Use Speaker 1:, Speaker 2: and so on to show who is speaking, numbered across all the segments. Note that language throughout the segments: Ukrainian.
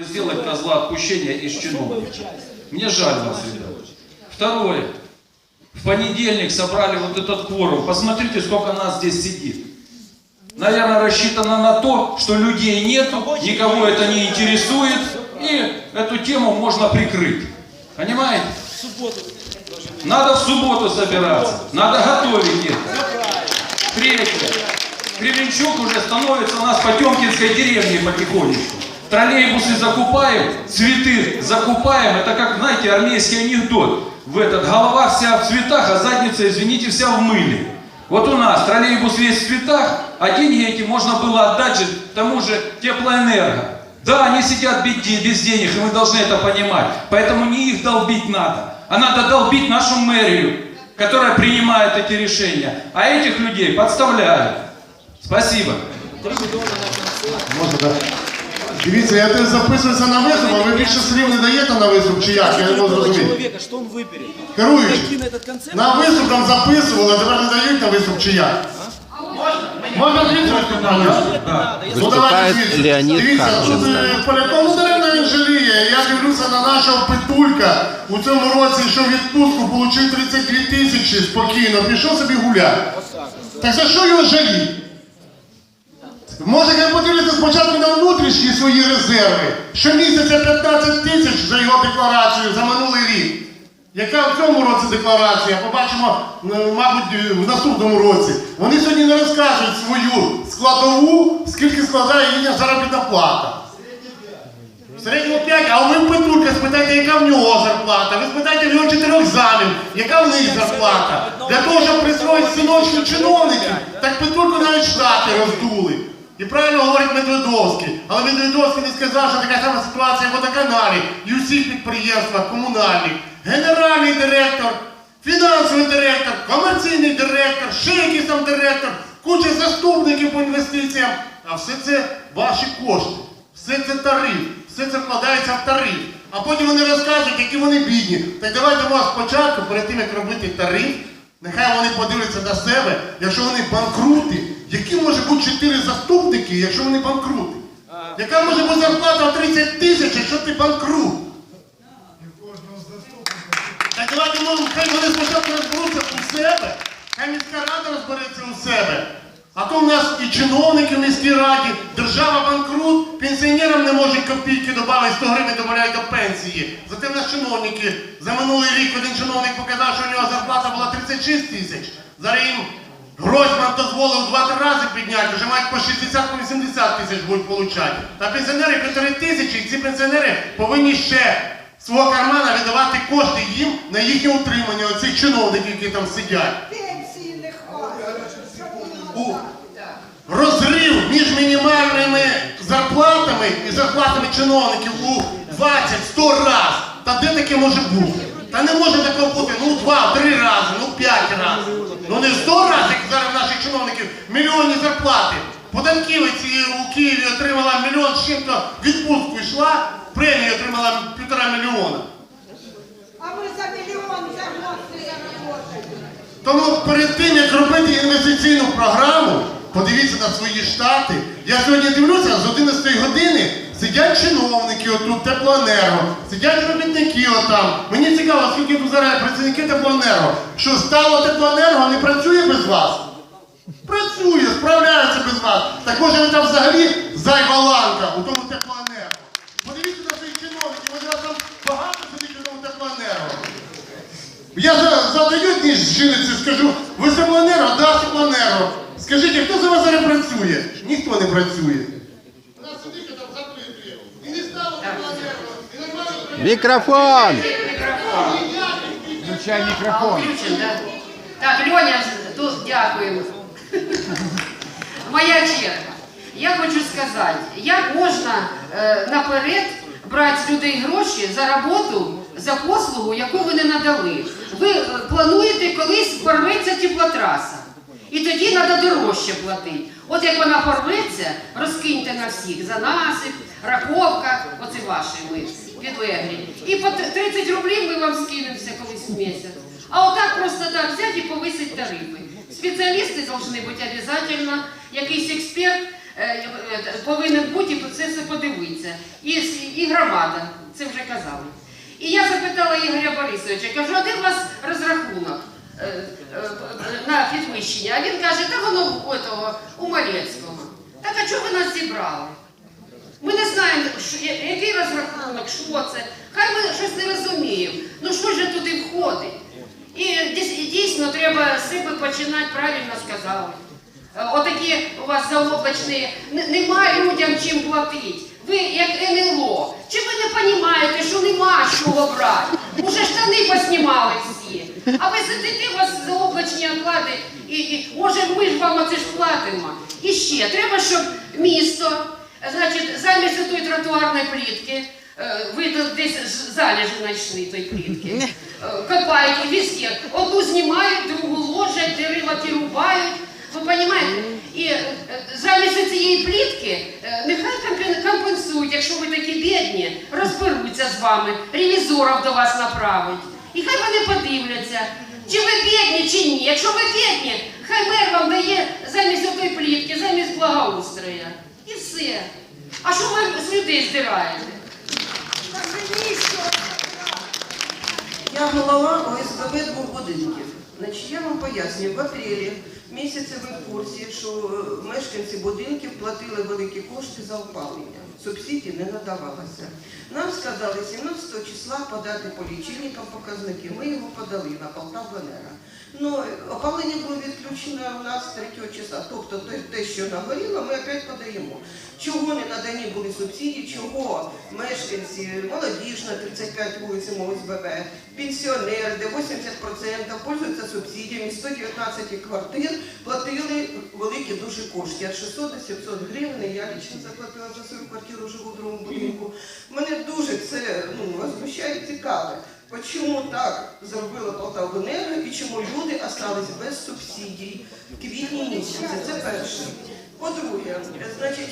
Speaker 1: сделать козла отпущения из чиновников. Мне жаль вас, ребят. Второе. В понедельник собрали вот этот кворум. Посмотрите, сколько нас здесь сидит. Наверное, рассчитано на то, что людей нет, никого это не интересует, и эту тему можно прикрыть. Понимаете? Надо в субботу собираться, надо готовить это. Третье. Кременчук уже становится у нас Потемкинской деревней потихонечку. Троллейбусы закупаем, цветы закупаем. Это как, знаете, армейский анекдот. В этот голова вся в цветах, а задница, извините, вся в мыле. Вот у нас троллейбус весь в цветах, а деньги эти можно было отдать же тому же теплоэнерго. Да, они сидят без де- без денег, и мы должны это понимать. Поэтому не их долбить надо, а надо долбить нашу мэрию, которая принимает эти решения. А этих людей подставляют. Спасибо.
Speaker 2: Можна, так? Дивіться, я теж записуюся на виступ, а ви більше слів не даєте на виступ чи як? Я не можу зрозуміти.
Speaker 3: человека, что он выберет?
Speaker 2: Керуючий,
Speaker 3: на этот концерт?
Speaker 2: на виступ там записували, а тепер не дають на виступ чи як? Можна звідси виступати? Ну, давайте
Speaker 4: Виступає
Speaker 2: звідси.
Speaker 4: Леонід
Speaker 2: Дивіться, тут
Speaker 4: Харченко.
Speaker 2: е, Поляков даремно він жаліє. Я дивлюся на нашого Петулька. У цьому році, що в відпустку, отримав 32 тисячі спокійно, пішов собі гуляти. Так за що його жаліти? Може, як подивитися спочатку на внутрішні свої резерви. Щомісяця 15 тисяч за його декларацію за минулий рік. Яка в цьому році декларація? Побачимо, мабуть, е, в наступному році. Вони сьогодні не розкажуть свою складову, скільки складає їхня заробітна плата. В середньому 5, а ви в Петулька спитайте, яка в нього зарплата. Ви спитайте в нього чотирьох замів, яка в них зарплата. Для того, щоб присвоїти синочку чиновників, так Петульку навіть штати роздули. І правильно говорить Медведовський. Але Медведовський не сказав, що така сама ситуація в водоканалі і у всіх підприємствах комунальних. Генеральний директор, фінансовий директор, комерційний директор, ще якийсь там директор, куча заступників по інвестиціям. А все це ваші кошти. Все це тариф, все це вкладається в тариф. А потім вони розкажуть, які вони бідні. Так давайте може спочатку, перед тим як робити тариф, нехай вони подивляться на себе, якщо вони банкрути, які може бути чотири заступники, якщо вони банкрути? Яка може бути зарплата 30 тисяч, якщо ти банкрут? Так давайте ну, хай вони спочатку розберуться у себе, хай міська рада розбереться у себе. А то в нас і чиновники в міській раді, держава банкрут, пенсіонерам не можуть копійки додати, 100 гривень додають до пенсії. Зате в нас чиновники за минулий рік один чиновник показав, що у нього зарплата була 36 тисяч. Зараз їм Гройсман дозволив два-три рази підняти, вже мають по 60-80 тисяч будуть получати. Та пенсіонери півтори тисячі, і ці пенсіонери повинні ще з свого кармана віддавати кошти їм на їхнє утримання, оцих чиновників, які там сидять.
Speaker 5: Пенсії не хватить.
Speaker 2: розрив між мінімальними зарплатами і зарплатами чиновників у 20-100 раз. Та де таке може бути? Та не може такого бути, ну два-три рази, ну п'ять разів. Ну не в 100 разів, як зараз в наших чиновників мільйонні зарплати. Податківець у Києві отримала мільйон з чим-то відпустку йшла, премію отримала півтора мільйона.
Speaker 5: А ми за мільйон зарплати заработаємо.
Speaker 2: Тому перед тим, як робити інвестиційну програму, подивіться на свої штати. Я сьогодні дивлюся, з 11 години сидять чиновники отут, теплоенерго, сидять робітники отам. Мені цікаво, скільки тут зараз працівники теплоенерго. Що стало теплоенерго, не працює без вас? Справляється. Так може ви там взагалі зайва ланка у тому теплоенерго. Подивіться на своїх чиновників, може вас там багато сидить у тому теплоенерго. Я за- задаю ніж жіниці, скажу, ви теплоенерго? Да, теплоенерго. Скажіть, хто за вас зараз працює? Ніхто не працює. У нас сидить там закритий. І не стало теплоенерго, і нормально
Speaker 4: Мікрофон!
Speaker 6: Включай мікрофон. Так, Льоня, тут дякуємо. Моя черга. Я хочу сказати, як можна е, наперед брати з людей гроші за роботу, за послугу, яку ви не надали. Ви е, плануєте колись порветься теплотраса. І тоді треба дорожче платити. От як вона порветься, розкиньте на всіх за насип, раховка, оце ваші ми підлеглі. І по 30 рублів ми вам скинемося колись в місяць. А отак просто так взяти і повисить тарифи. Спеціалісти повинні бути обов'язково, якийсь експерт е, е, повинен бути і це все подивитися. І, і громада, це вже казали. І я запитала Ігоря Борисовича, кажу, а де у вас розрахунок е, на підвищення? А він каже, та воно у, того, у Малецького. Так а чого ви нас зібрали? Ми не знаємо, що, який розрахунок, що це. Хай ми щось не розуміємо. Ну що ж туди входить? І дійсно треба себе починати, правильно сказали. Отакі у вас заоблачні, Н- нема людям чим платити. Ви як НЛО. Чи ви не розумієте, що нема чого брати? Уже штани поснімали всі. А ви сидите, у вас заоблачні оклади, і, і може ми ж вам оце ж платимо. І ще треба, щоб місто, значить, замість тої тротуарної плітки, е, ви десь залежі знайшли тої плітки. Е, Копають везде. Одну знімають, другу ложать, дерева ті рубають. Ви розумієте? І е, замість цієї плітки е, нехай компен- компенсують, якщо ви такі бідні, розберуться з вами, ревізорів до вас направить. І хай вони подивляться, чи ви бідні, чи ні. Якщо ви бідні, хай мер вам дає замість отої плітки, замість благоустрою. І все. А що ви з людей здираєте?
Speaker 3: Я голова ОСББ двох будинків. Значить, я вам пояснюю, в апрелі місяці ви в курсі, що е, мешканці будинків платили великі кошти за опалення. Субсидії не надавалося. Нам сказали 17 числа подати по лічильникам показники. Ми його подали на Полтавенера. Ну, опалення було відключено у нас 3 числа. Тобто те- що нагоріло, ми опять подаємо. Чого не надані були субсидії, чого мешканці, молодіжна, 35 вулиці ОСББ, пенсіонери, де 80% пользуються субсидіями, 119 квартир платили великі дуже кошти, від 600 до 700 гривень. Я лично заплатила за свою квартиру, живу в другому будинку. Мене дуже це ну, возмущає і цікаве. Чому так зробила Полтавенерго і чому люди остались без субсидій в квітні місяці? Це перше. По-друге, значить,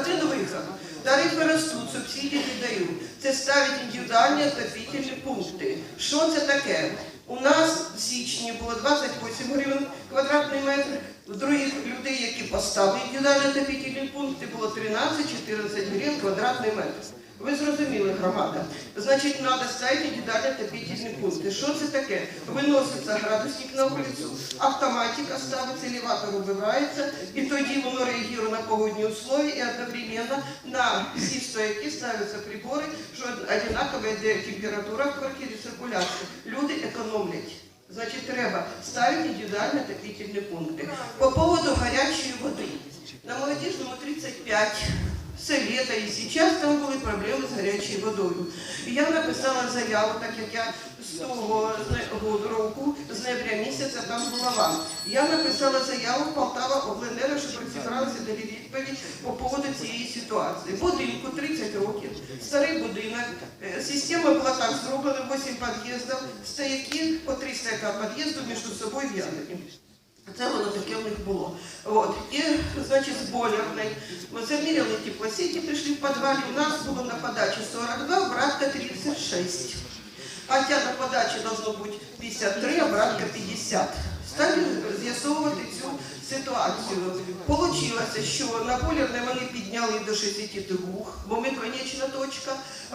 Speaker 3: один виход. Тарифи ростуть, субсидії не дають. Це ставить індивідуальні отопительні пункти. Що це таке? У нас в січні було 28 гривень квадратний метр. В других людей, які поставили індивідуальні отопительні пункти, було 13-14 гривень квадратний метр. Ви зрозуміли, громада. Значить, треба ставити індивідуальні отопительні пункти. Що це таке? Виноситься градусник на вулицю, автоматика ставиться, елеватор убирається, і тоді воно реагує на погодні условия і одновременно на всі стояки ставляться прибори, що одинакова йде температура в квартирі, циркуляція. Люди економлять. Значить, треба ставити індивідуальні отопительні пункти. По поводу гарячої води. На молодіжному 35 все лето і зараз там були проблеми з гарячою водою. Я написала заяву, так як я з того року, з ноября місяця там вам. Я написала заяву в Полтава обленерго, щоб розібралися дали відповідь по поводу цієї ситуації. Будинку 30 років, старий будинок, е, система була так зроблена, 8 під'їздів, стояки по 3 стояка під'їзду між собою в'язані. Це воно таке в них було. От. І, значить, з бойлерної. Ми заміряли теплосети, прийшли в підвалі. У нас було на подачі 42, обратка 36. Хотя на подачі должно бути 53, обратка 50. Стали з'ясовувати цю ситуацію. Получилося, що на бойлерне вони підняли до 62, бо ми конечна точка.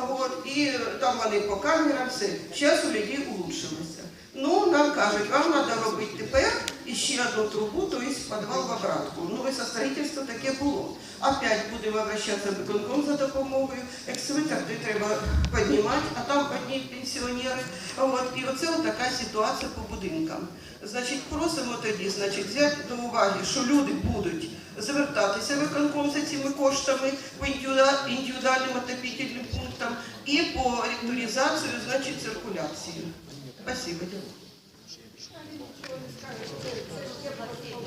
Speaker 3: От, і там вони по камерам все. Зараз у людей улучшилося. Ну, нам кажуть, вам треба робити тепер іще одну трубу, то есть підвал в обратку. Ну, і со строительства таке було. Опять будемо обращатися до виконком за допомогою. Екскаваторки треба піднімати, а там одні пенсіонери. От, і оце така ситуація по будинкам. Значить, просимо тоді, значить, взяти до уваги, що люди будуть звертатися виконком за цими коштами по індивідуальним отопительним пунктам і по ректоризацію, значить, циркуляції. Спасибо.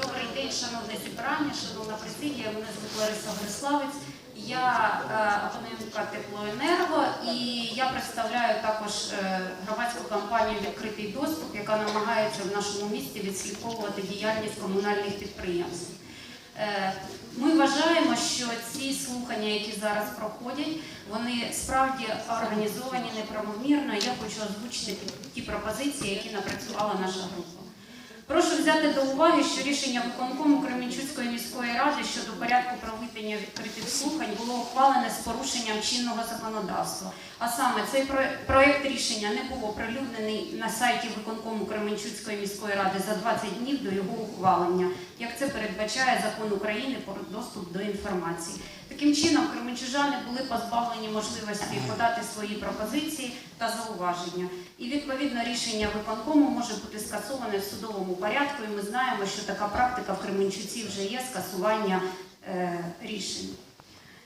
Speaker 4: Добрий день, шановне зібрання, шановна президія. Мене звуть Лариса Гриславець. Я е, абонентка теплоенерго і я представляю також е, громадську компанію Відкритий доступ, яка намагається в нашому місті відслідковувати діяльність комунальних підприємств. Е, Ми вважаємо, що ці слухання, які зараз проходять, вони справді організовані неправомірно. Я хочу озвучити ті пропозиції, які напрацювала наша група. Прошу взяти до уваги, що рішення виконкому Кременчуцької міської ради щодо порядку проведення відкритих слухань було ухвалене з порушенням чинного законодавства. А саме цей про- проект рішення не був оприлюднений на сайті виконкому Кременчуцької міської ради за 20 днів до його ухвалення, як це передбачає закон України про доступ до інформації. Таким чином, кременчужани були позбавлені можливості подати свої пропозиції та зауваження. І відповідно рішення виконкому може бути скасоване в судовому порядку. І ми знаємо, що така практика в Кременчуці вже є скасування е, рішень.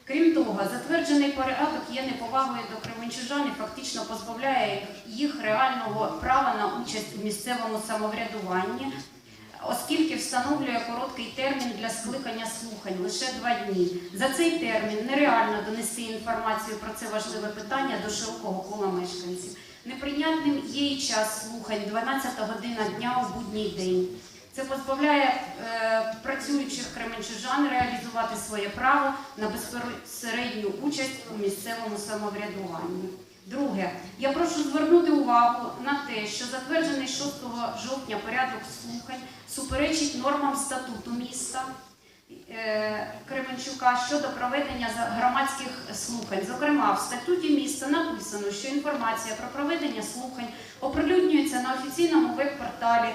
Speaker 4: Крім того, затверджений порядок є неповагою до кременчужан і фактично позбавляє їх реального права на участь у місцевому самоврядуванні, оскільки встановлює короткий термін для скликання слухань лише два дні. За цей термін нереально донести інформацію про це важливе питання до широкого кола мешканців. Неприйнятним є і час слухань 12 година дня у будній день. Це позбавляє е, працюючих кременчужан реалізувати своє право на безпосередню участь у місцевому самоврядуванні. Друге, я прошу звернути увагу на те, що затверджений 6 жовтня порядок слухань суперечить нормам статуту міста е, Кременчука щодо проведення громадських слухань. Зокрема, в статуті міста написано, що інформація про проведення слухань оприлюднюється на офіційному веб-порталі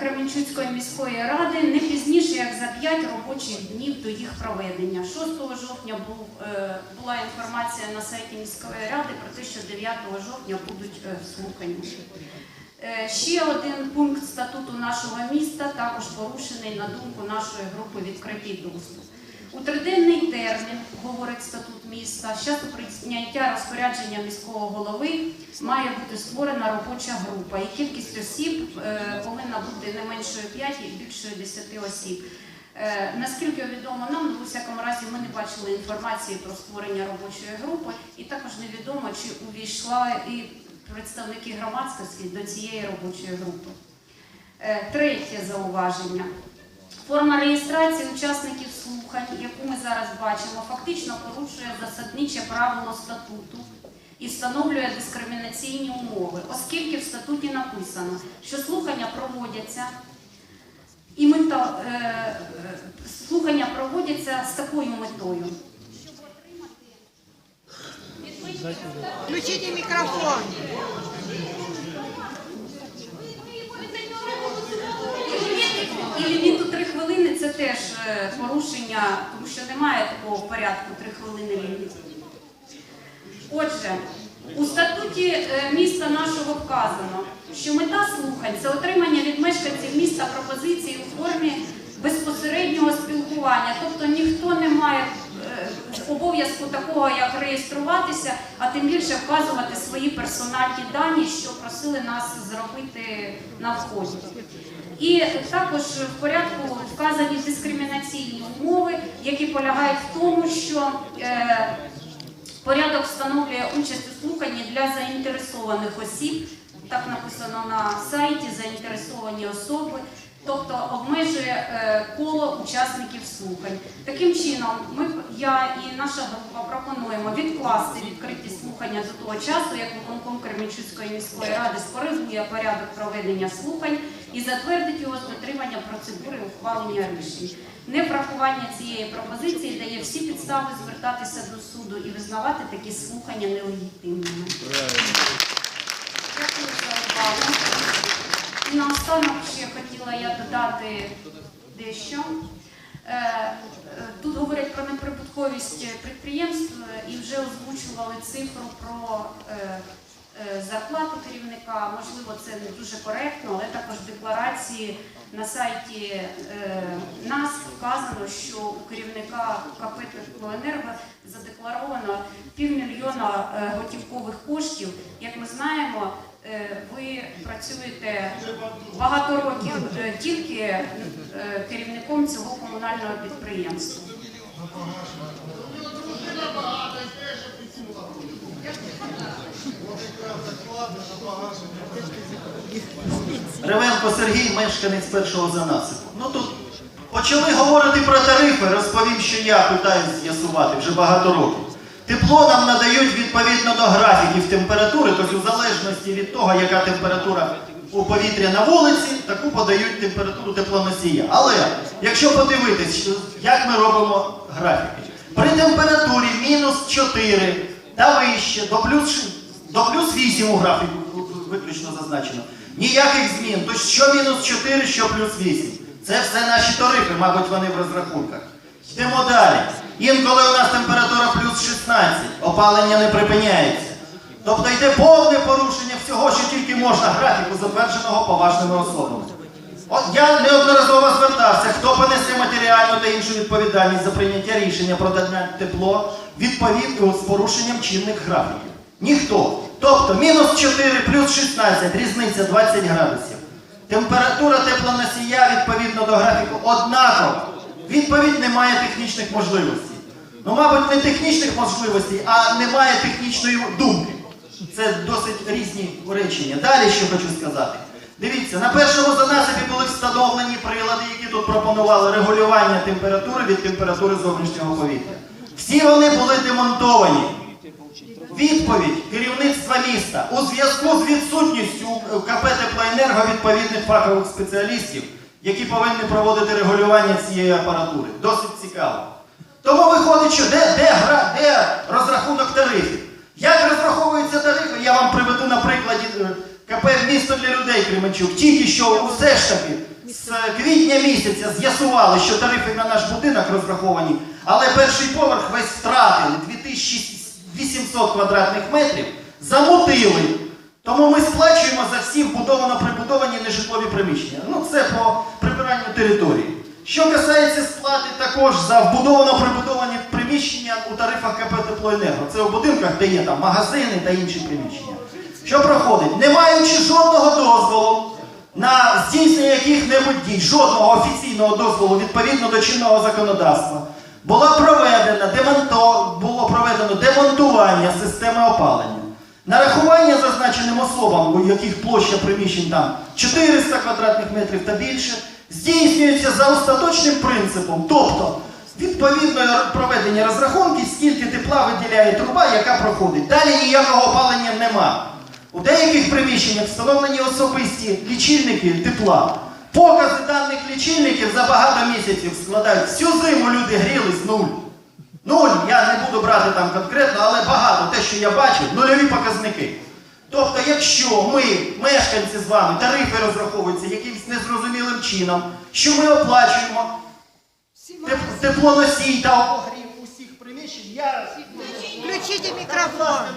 Speaker 4: Кременчуцької міської ради не пізніше, як за 5 робочих днів до їх проведення. 6 жовтня був, е, була інформація на сайті міської ради про те, що 9 жовтня будуть слухані. Е, Ще один пункт статуту нашого міста також порушений на думку нашої групи відкритий доступ. У триденний термін, говорить статут міста, з часу прийняття розпорядження міського голови має бути створена робоча група, і кількість осіб е, повинна бути не меншою 5 і більшою 10 осіб. Е, Наскільки відомо нам, ну, у всякому разі, ми не бачили інформації про створення робочої групи, і також невідомо, чи увійшла і представники громадськості до цієї робочої групи. Е, Третє зауваження. Форма реєстрації учасників слухань, яку ми зараз бачимо, фактично порушує засадниче правило статуту і встановлює дискримінаційні умови, оскільки в статуті написано, що слухання проводяться і мета е, слухання проводяться з такою метою.
Speaker 5: Включите микрофон.
Speaker 4: І ліміт у три хвилини це теж е, порушення, тому що немає такого порядку три хвилини ліміту. Отже, у статуті е, міста нашого вказано, що мета слухань це отримання від мешканців міста пропозицій у формі безпосереднього спілкування. Тобто ніхто не має е, обов'язку такого, як реєструватися, а тим більше вказувати свої персональні дані, що просили нас зробити на вході. І також в порядку вказані дискримінаційні умови, які полягають в тому, що е, порядок встановлює участь у слуханні для заінтересованих осіб, так написано на сайті, заінтересовані особи, тобто обмежує е, коло учасників слухань. Таким чином, ми, я і наша група пропонуємо відкласти відкриті слухання до того часу, як виконком Кременчуцької міської ради скоригує порядок проведення слухань і затвердить його з дотримання процедури ухвалення рішень. Неврахування цієї пропозиції дає всі підстави звертатися до суду і визнавати такі слухання нелегітимними. Дякую за увагу. І наостанок ще хотіла я додати дещо. Е, Тут говорять про неприбутковість підприємств е, і вже озвучували цифру про е, зарплату керівника. Можливо, це не дуже коректно, але також в декларації на сайті е, НАС вказано, що у керівника КП «Теплоенерго» задекларовано півмільйона е, готівкових коштів. Як ми знаємо, е, ви працюєте багато років е, тільки е, керівником цього комунального підприємства.
Speaker 7: Ревенко Сергій, мешканець першого занасипу. Ну тут почали говорити про тарифи, розповім, що я питаюсь з'ясувати вже багато років. Тепло нам надають відповідно до графіків температури, тобто в залежності від того, яка температура у повітря на вулиці, таку подають температуру теплоносія. Але якщо подивитись, як ми робимо графіки, при температурі мінус 4 та вище до плюс, до плюс 8 у графіку виключно зазначено. Ніяких змін. То що мінус 4, що плюс 8. Це все наші тарифи, мабуть, вони в розрахунках. Йдемо далі. Інколи у нас температура плюс 16, опалення не припиняється. Тобто йде повне порушення всього, що тільки можна графіку, затвердженого поважними особами. От я неодноразово звертався, хто понесе матеріальну та іншу відповідальність за прийняття рішення про надання тепло відповів з порушенням чинних графіків. Ніхто. Тобто мінус 4 плюс 16, різниця 20 градусів. Температура теплоносія відповідно до графіку однакова. Відповідь немає технічних можливостей. Ну, мабуть, не технічних можливостей, а немає технічної думки. Це досить різні речення. Далі що хочу сказати. Дивіться, на першому занасипі були встановлені прилади, які тут пропонували регулювання температури від температури зовнішнього повітря. Всі вони були демонтовані. Відповідь керівництва міста у зв'язку з відсутністю КП Теплоенерго відповідних фахових спеціалістів, які повинні проводити регулювання цієї апаратури. Досить цікаво. Тому виходить, що де, де, де розрахунок тарифів? Як розраховуються тарифи? Я вам приведу на прикладі е, КП місто для людей Кременчук. Тільки що все ж таки з квітня місяця з'ясували, що тарифи на наш будинок розраховані, але перший поверх весь втратили 2800 квадратних метрів, замутили. Тому ми сплачуємо за всі вбудовано прибудовані нежитлові приміщення. Ну це по прибиранню території. Що касається сплати також за вбудовано прибудовані приміщення у тарифах КП Теплоенерго. Це у будинках, де є там магазини та інші приміщення. Що проходить? Не маючи жодного дозволу на здійснення яких-небудь дій, жодного офіційного дозволу відповідно до чинного законодавства, була проведена демонто, було проведено демонтування системи опалення. Нарахування зазначеним особам, у яких площа приміщень там 400 квадратних метрів та більше, здійснюється за остаточним принципом, тобто відповідно проведення розрахунків, скільки тепла виділяє труба, яка проходить. Далі ніякого опалення нема. У деяких приміщеннях встановлені особисті лічильники тепла. Покази даних лічильників за багато місяців складають. Всю зиму люди грілись нуль. Нуль, я не буду брати там конкретно, але багато, те, що я бачив, нульові показники. Тобто, якщо ми, мешканці з вами, тарифи розраховуються якимось незрозумілим чином, що ми оплачуємо теплоносій та обогрів усіх приміщень, я
Speaker 5: Включите микрофон.